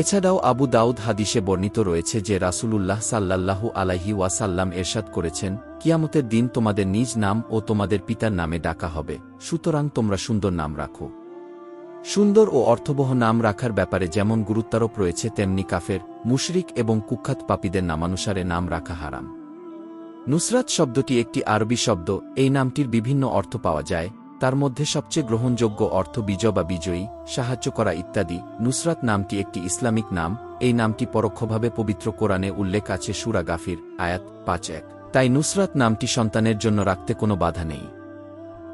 এছাড়াও আবু দাউদ হাদিসে বর্ণিত রয়েছে যে রাসূলুল্লাহ সাল্লাল্লাহু আলাইহি ওয়াসাল্লাম এরশাদ করেছেন, কিয়ামতের দিন তোমাদের নিজ নাম ও তোমাদের পিতার নামে ডাকা হবে, সুতরাং তোমরা সুন্দর নাম রাখো। সুন্দর ও অর্থবহ নাম রাখার ব্যাপারে যেমন গুরুত্বারোপ রয়েছে, তেমনি কাফের, মুশরিক এবং কুখ্যাত পাপীদের নামানুসারে নাম রাখা হারাম। নুসরাত শব্দটি একটি আরবি শব্দ, এই নামটির বিভিন্ন অর্থ পাওয়া যায় তার মধ্যে সবচেয়ে গ্রহণযোগ্য অর্থ বিজয় বা বিজয়ী, সাহায্য করা ইত্যাদি। নুসরাত নামটি একটি ইসলামিক নাম, এই নামটি পরোক্ষভাবে পবিত্র কোরআনে উল্লেখ আছে সুরা গাফির, আয়াত পাঁচ এক। তাই নুসরাত নামটি সন্তানের জন্য রাখতে কোনো বাধা নেই।